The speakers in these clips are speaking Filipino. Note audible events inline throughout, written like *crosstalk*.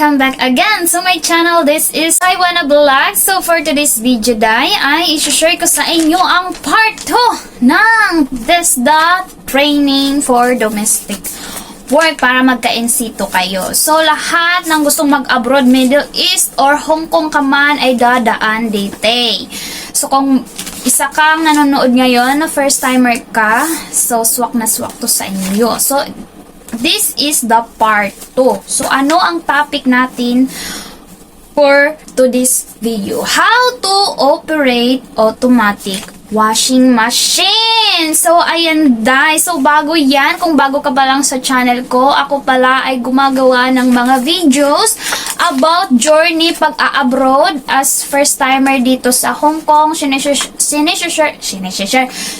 welcome back again to my channel. This is I Wanna Vlog. So for today's video day, ay isi-share ko sa inyo ang part 2 ng DESDA training for domestic work para magka-NC2 kayo. So lahat ng gustong mag-abroad, Middle East or Hong Kong ka man ay dadaan dito. So kung isa kang nanonood ngayon na first timer ka, so swak na swak to sa inyo. So this is the part 2. So, ano ang topic natin for today's video? How to operate automatic washing machine. So, ayan guys. So, bago yan, kung bago ka pa lang sa channel ko, ako pala ay gumagawa ng mga videos about journey pag-a-abroad as first timer dito sa Hong Kong. Sinishare, sinishare,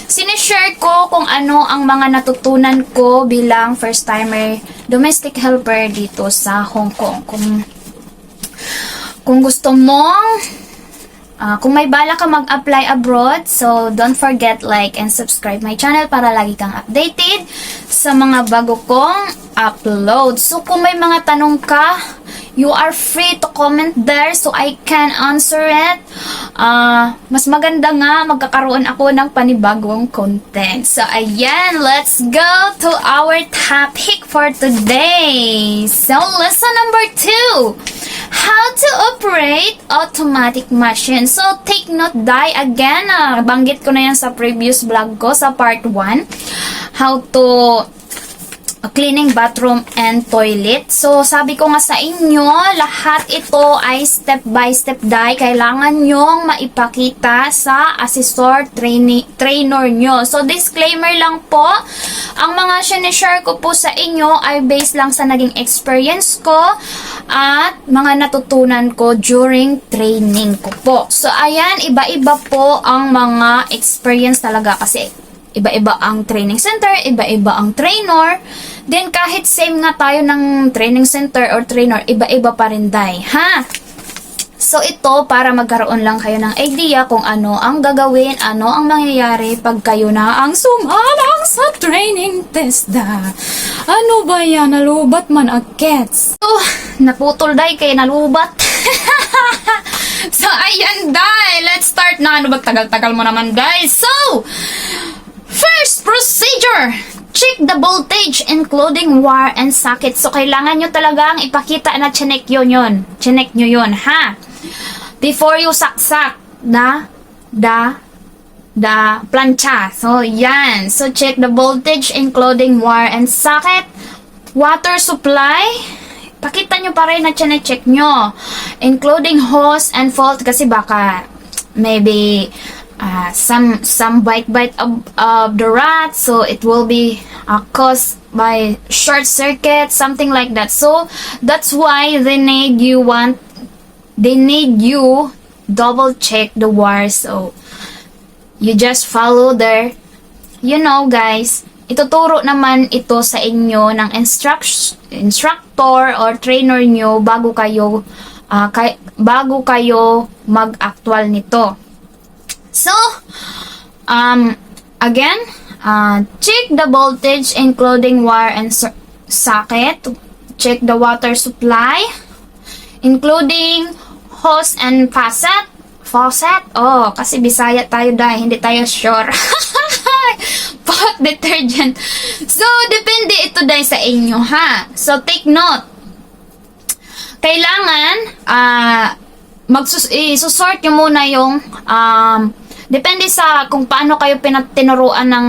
sinishare, ko kung ano ang mga natutunan ko bilang first timer domestic helper dito sa Hong Kong. Kung, kung gusto mong Ah, kung may bala ka mag-apply abroad, so don't forget like and subscribe my channel para lagi kang updated sa mga bago kong upload. So kung may mga tanong ka, you are free to comment there so I can answer it. Ah, mas maganda nga magkakaroon ako ng panibagong content. So ayan, let's go to our topic for today. So lesson number two. How to operate automatic machine. So, take note, die again. ah, banggit ko na yan sa previous vlog ko sa part 1. How to uh, cleaning bathroom and toilet. So, sabi ko nga sa inyo, lahat ito ay step by step die. Kailangan nyong maipakita sa assessor trainee, trainer nyo. So, disclaimer lang po, ang mga sinishare ko po sa inyo ay based lang sa naging experience ko at mga natutunan ko during training ko po. So, ayan, iba-iba po ang mga experience talaga kasi iba-iba ang training center, iba-iba ang trainer. Then, kahit same nga tayo ng training center or trainer, iba-iba pa rin day, ha? So, ito para magkaroon lang kayo ng idea kung ano ang gagawin, ano ang mangyayari pag kayo na ang sumalang sa training test da. Ano ba yan? Nalubat man agets. So, naputol day kay nalubat. *laughs* so, ayan day. Let's start na. Ano ba tagal-tagal mo naman guys? So, First procedure! Check the voltage including wire and socket. So, kailangan nyo talagang ipakita na chinek yun yun. Chinek nyo yun, ha? Before you saksak na the the plancha. So, yan. So, check the voltage including wire and socket. Water supply. Pakita nyo pa rin na chinek nyo. Including hose and fault kasi baka maybe uh, some some bite bite of, of the rat. So it will be uh, caused by short circuit something like that. So that's why they need you want they need you double check the wires so you just follow their you know guys ituturo naman ito sa inyo ng instruct, instructor or trainer nyo bago kayo ah, kay, bago kayo mag-actual nito So, um, again, uh, check the voltage including wire and so- socket. Check the water supply, including hose and faucet. Faucet? Oh, kasi Bisaya tayo dahil hindi tayo sure. *laughs* Pot detergent. So, depende ito dahil sa inyo, ha? So, take note. Kailangan, ah, magsus isusort nyo muna yung um, depende sa kung paano kayo pinatinuruan ng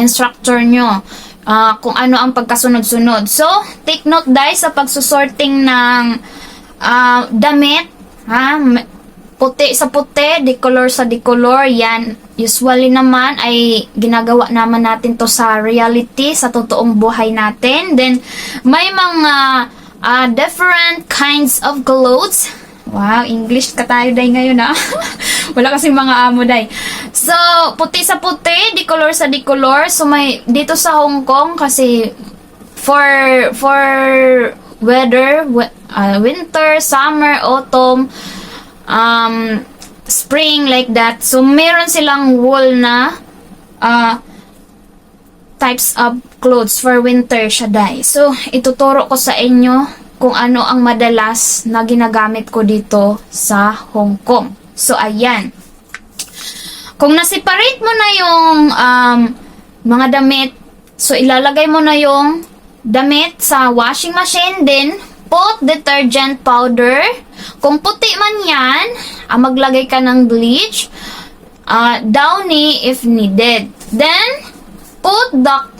instructor nyo. Ah, kung ano ang pagkasunod-sunod. So take note guys sa pagsusorting ng ah, damit ha? Puti sa puti decolor sa decolor yan. Usually naman ay ginagawa naman natin to sa reality sa totoong buhay natin. Then may mga ah, different kinds of clothes Wow, English ka tayo day ngayon ah. *laughs* Wala kasing mga amo day. So, puti sa puti, decolor sa decolor. So, may dito sa Hong Kong kasi for for weather, we- uh, winter, summer, autumn, um, spring like that. So, meron silang wool na uh, types of clothes for winter siya day. So, ituturo ko sa inyo kung ano ang madalas na ginagamit ko dito sa Hong Kong. So, ayan. Kung nasiparate mo na yung um, mga damit, so ilalagay mo na yung damit sa washing machine din, put detergent powder. Kung puti man yan, ah, maglagay ka ng bleach, ah, downy if needed. Then, put the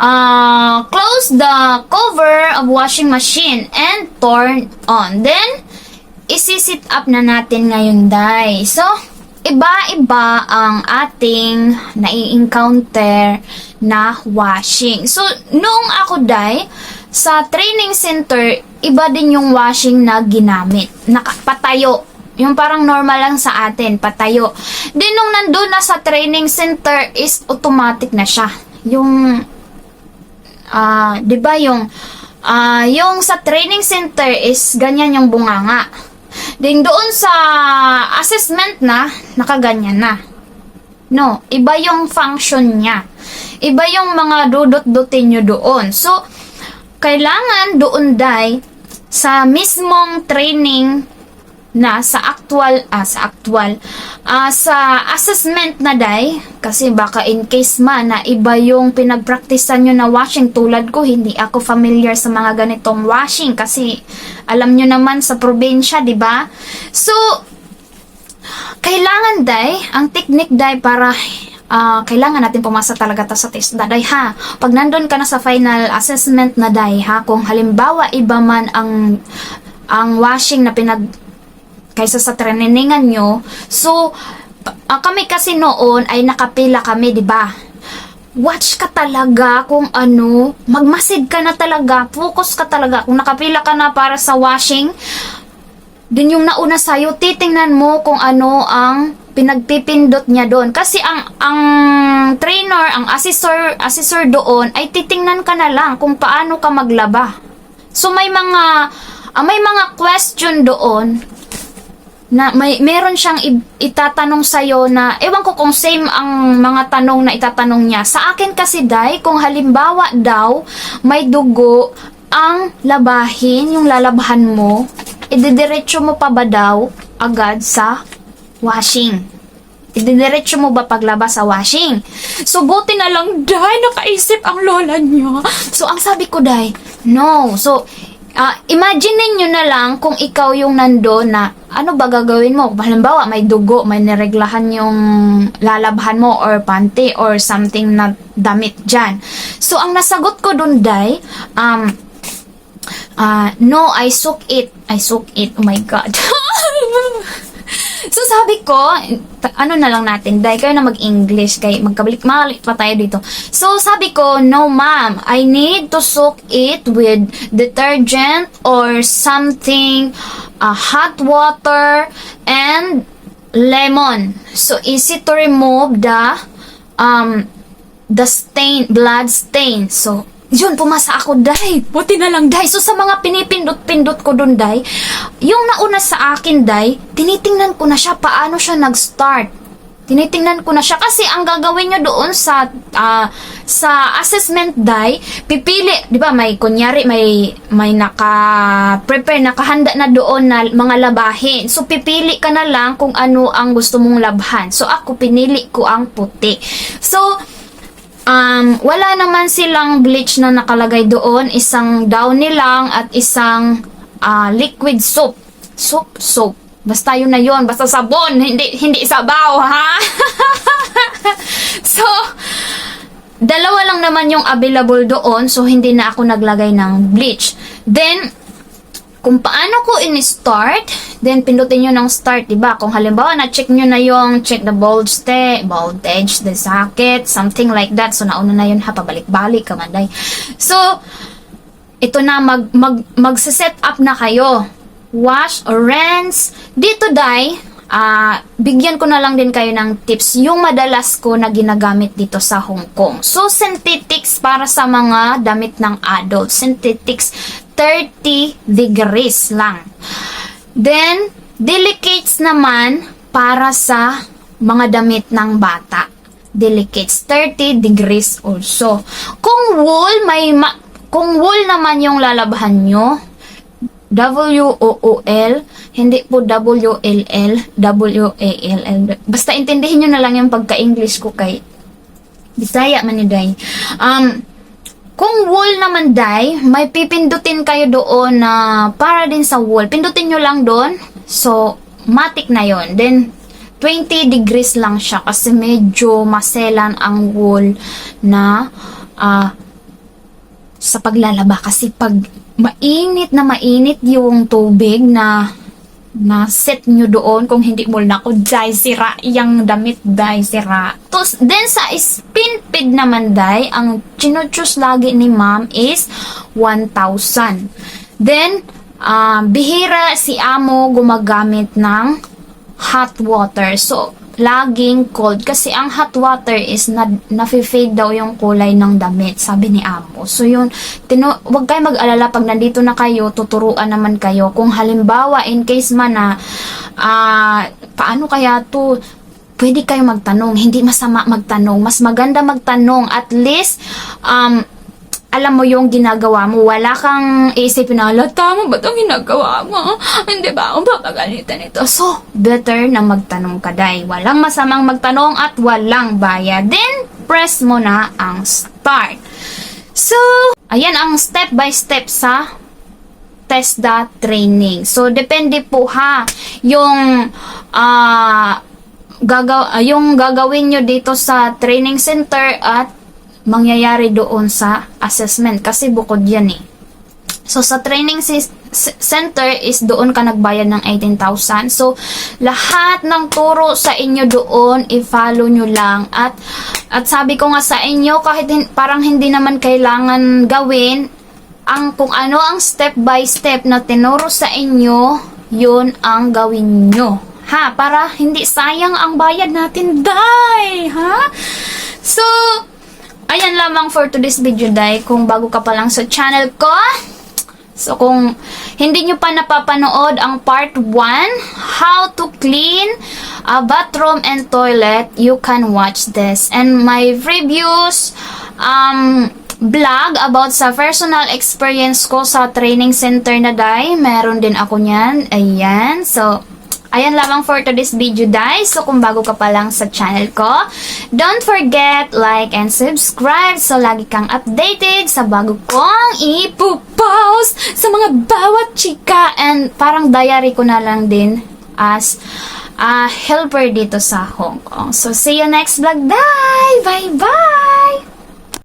uh, close the cover of washing machine and turn on. Then, isi-sit up na natin ngayon, day. So, iba-iba ang ating nai-encounter na washing. So, noong ako, day, sa training center, iba din yung washing na ginamit. Nakapatayo. Yung parang normal lang sa atin, patayo. Then, nung nandun na sa training center, is automatic na siya. Yung ah, 'di ba yung ah, yung sa training center is ganyan yung bunganga. Then doon sa assessment na nakaganyan na. No, iba yung function niya. Iba yung mga dudot-dutin nyo doon. So, kailangan doon dai sa mismong training na sa actual ah, sa actual ah, sa assessment na day kasi baka in case man na iba yung pinagpraktisan nyo na washing tulad ko hindi ako familiar sa mga ganitong washing kasi alam nyo naman sa probinsya di ba? So kailangan day ang technique day para ah, kailangan natin pumasa talaga ta sa test daday ha? Pag nandun ka na sa final assessment na day ha? Kung halimbawa iba man ang ang washing na pinag kaysa sa trainingan nyo. So, ah, kami kasi noon ay nakapila kami, di ba? Watch ka talaga kung ano, magmasid ka na talaga, focus ka talaga. Kung nakapila ka na para sa washing, din yung nauna sa'yo, titingnan mo kung ano ang pinagpipindot niya doon. Kasi ang ang trainer, ang assessor, assessor doon ay titingnan ka na lang kung paano ka maglaba. So may mga ah, may mga question doon na may meron siyang itatanong sa na ewan ko kung same ang mga tanong na itatanong niya. Sa akin kasi dai kung halimbawa daw may dugo ang labahin, yung lalabahan mo, ididiretso mo pa ba daw agad sa washing? Ididiretso mo ba paglaba sa washing? So, buti na lang, dai, nakaisip ang lola niya. So, ang sabi ko, dai, no. So, ah imagine ninyo na lang kung ikaw yung nando na ano ba gagawin mo? Halimbawa, may dugo, may nireglahan yung lalabhan mo or panty or something na damit dyan. So, ang nasagot ko dun, dai, um, ah, no, I soak it. I soak it. Oh my God. *laughs* *laughs* So sabi ko, ano na lang natin, dahil kayo na mag-English, kay magkabalik, makalit pa tayo dito. So sabi ko, no ma'am, I need to soak it with detergent or something, uh, hot water, and lemon. So easy to remove the, um, the stain, blood stain. So, yun, pumasa ako, day. Buti na lang, day. So, sa mga pinipindot-pindot ko dun, day, yung nauna sa akin, day, tinitingnan ko na siya paano siya nag-start. Tinitingnan ko na siya kasi ang gagawin nyo doon sa ah, sa assessment day, pipili, 'di ba? May kunyari may may naka-prepare, nakahanda na doon na mga labahin. So pipili ka na lang kung ano ang gusto mong labhan. So ako pinili ko ang puti. So Um, wala naman silang bleach na nakalagay doon. Isang downy lang at isang ah, liquid soap. Soap, soap. Basta yun na yun. Basta sabon. Hindi, hindi sabaw, ha? *laughs* so, dalawa lang naman yung available doon. So, hindi na ako naglagay ng bleach. Then, kung paano ko in-start, then pindutin nyo ng start, diba? Kung halimbawa, na-check nyo na yung check the voltage, voltage, the socket, something like that. So, nauna na yun ha, pabalik-balik, kamanday. So, ito na, mag, mag, magsa-set up na kayo. Wash or rinse. Dito, dai, ah, bigyan ko na lang din kayo ng tips. Yung madalas ko na ginagamit dito sa Hong Kong. So, synthetics para sa mga damit ng adult. Synthetics, 30 degrees lang. Then, delicates naman para sa mga damit ng bata. Delicates, 30 degrees also. Kung wool, may ma- kung wool naman yung lalabahan nyo, W-O-O-L, hindi po W-L-L, W-A-L-L. Basta intindihin nyo na lang yung pagka-English ko kay Bisaya man. Um, kung wall naman, Day, may pipindutin kayo doon na para din sa wall. Pindutin nyo lang doon. So, matik na yon Then, 20 degrees lang siya kasi medyo maselan ang wall na ah, sa paglalaba kasi pag mainit na mainit yung tubig na na set nyo doon kung hindi mo na ako dahil sira yung damit dahil sira. Tapos, then sa spin feed naman dahil, ang chinuchus lagi ni ma'am is 1,000. Then, ah, bihira si amo gumagamit ng hot water. So, laging cold kasi ang hot water is na nafe-fade daw yung kulay ng damit, sabi ni amo. So yun, tino, wag kayo mag-alala pag nandito na kayo, tuturuan naman kayo. Kung halimbawa, in case man na, ah, paano kaya to, pwede kayo magtanong. Hindi masama magtanong. Mas maganda magtanong. At least, um, alam mo yung ginagawa mo. Wala kang isipin na, "Ala, tama ba itong ginagawa mo? Hindi ba ako papagalitan ito? So, better na magtanong ka, day. Walang masamang magtanong at walang bayad. Then, press mo na ang start. So, ayan ang step by step sa TESDA training. So, depende po ha, yung ah gagaw ah, yung gagawin nyo dito sa training center at mangyayari doon sa assessment kasi bukod yan eh. So, sa training center is doon ka nagbayad ng 18,000. So, lahat ng turo sa inyo doon, i-follow nyo lang. At, at sabi ko nga sa inyo, kahit hin- parang hindi naman kailangan gawin, ang kung ano ang step by step na tinuro sa inyo, yun ang gawin nyo. Ha? Para hindi sayang ang bayad natin, day! Ha? So, ayan lamang for today's video, day. Kung bago ka pa lang sa channel ko, So, kung hindi nyo pa napapanood ang part 1, how to clean a bathroom and toilet, you can watch this. And my previous um, vlog about sa personal experience ko sa training center na day, meron din ako niyan. Ayan. So, Ayan lamang for today's video, guys. So, kung bago ka pa lang sa channel ko, don't forget, like and subscribe so lagi kang updated sa bago kong ipupost sa mga bawat chika and parang diary ko na lang din as a helper dito sa Hong Kong. So, see you next vlog, bye! Bye-bye!